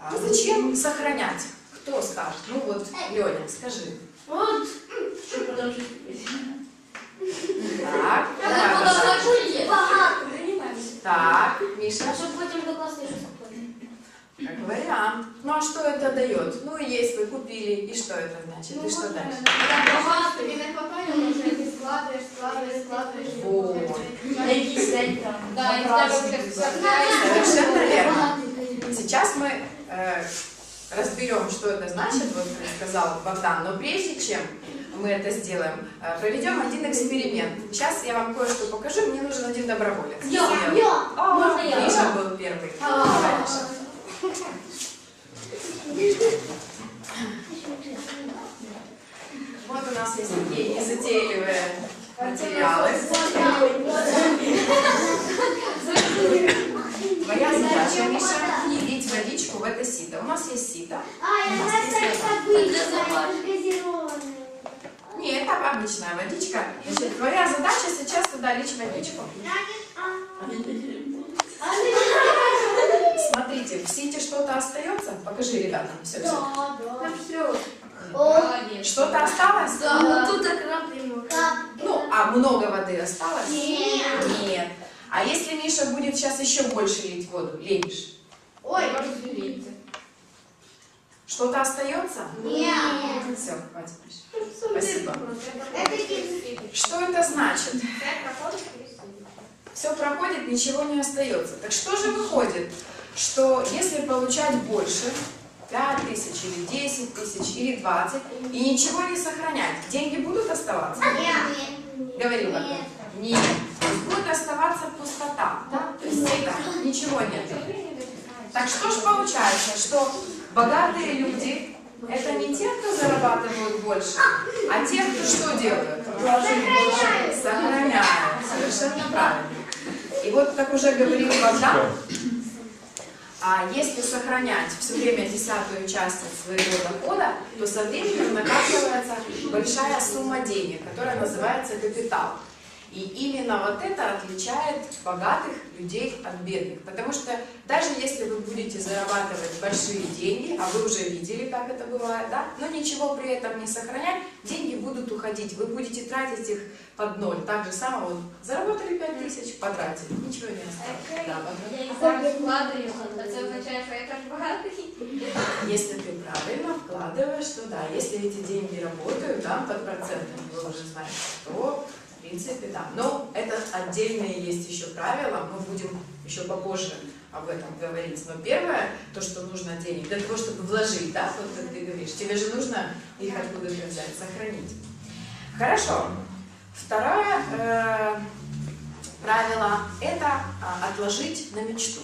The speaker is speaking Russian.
А зачем сохранять? Кто скажет? Ну вот, Леня, скажи. Вот, что продолжить. Так, Я давай, буду Даша. зачем Багато. Занимаемся. Так, Миша, А чтобы потом до классной школы. как вариант. Ну а что это дает? Ну есть, вы купили, и что это значит? И что дальше? Багато тобі не хватає, може ти складуєш, складуєш, складуєш. Вот. На якийсь день там. Да, і в на тебе праздник. буде все. Совершенно верно. Сейчас мы э, разберем, что это значит, вот как сказал Богдан, но прежде чем мы это сделаем, э, проведем один эксперимент. Сейчас я вам кое-что покажу, мне нужен один доброволец. Я, Смело. я. О, Можно я? Миша был первый. А. Давай, Миша. Вот у нас есть такие незатейливые материалы. Твоя задача, Миша, лить водичку в это сито. У нас есть сито. А, я нас есть газированная. Нет, это обычная водичка. Значит, твоя задача сейчас туда лить водичку. А, Смотрите, в сите что-то остается? Покажи ребятам все. да, да. Там все. О, Что-то осталось? Да, ну тут так раплимо. как? Ну, а много воды осталось? Нет. Нет. А если Миша будет сейчас еще больше лить воду? Лень,ш Ой, розумієте. Что-то остается? Нет. Все, хватит, Миша. Спасибо. Что это значит? Все. Все проходит, ничего не остается. Так что же выходит? Что если получать больше, 5 тысяч или 10 тысяч или 20, и ничего не сохранять, деньги будут оставаться? Нет. Говори, Богдан. Нет. Нет. Будет оставаться пустота, да? То есть это ничего нет. Так что же получается, что богатые люди это не те, кто зарабатывают больше, а те, кто что делают? Сохраняют. Совершенно правильно. И вот, как уже говорил Богдан, а если сохранять все время десятую часть от своего дохода, то со временем накапливается большая сумма денег, которая называется капитал. И именно вот это отличает богатых людей от бедных. Потому что даже если вы будете зарабатывать большие деньги, а вы уже видели, как это бывает, да, но ничего при этом не сохранять, деньги будут уходить. Вы будете тратить их под ноль. Так же самое, вот, заработали 5 тысяч, потратили, ничего не осталось. Да, Богдан? Я зараз вкладаю, а це означає, що я теж багатий. Если ты правильно вкладываешь, то да. Если эти деньги работают, да, под процентами, вы уже знаете, то в принципе да. Но это отдельные есть еще правила, мы будем еще попозже об этом говорить. Но первое, то, что нужно денег, для того, чтобы вложить, да, вот ты говоришь, тебе же нужно их откуда-то взять, сохранить. Хорошо. Второе э, правило – это а, отложить на мечту.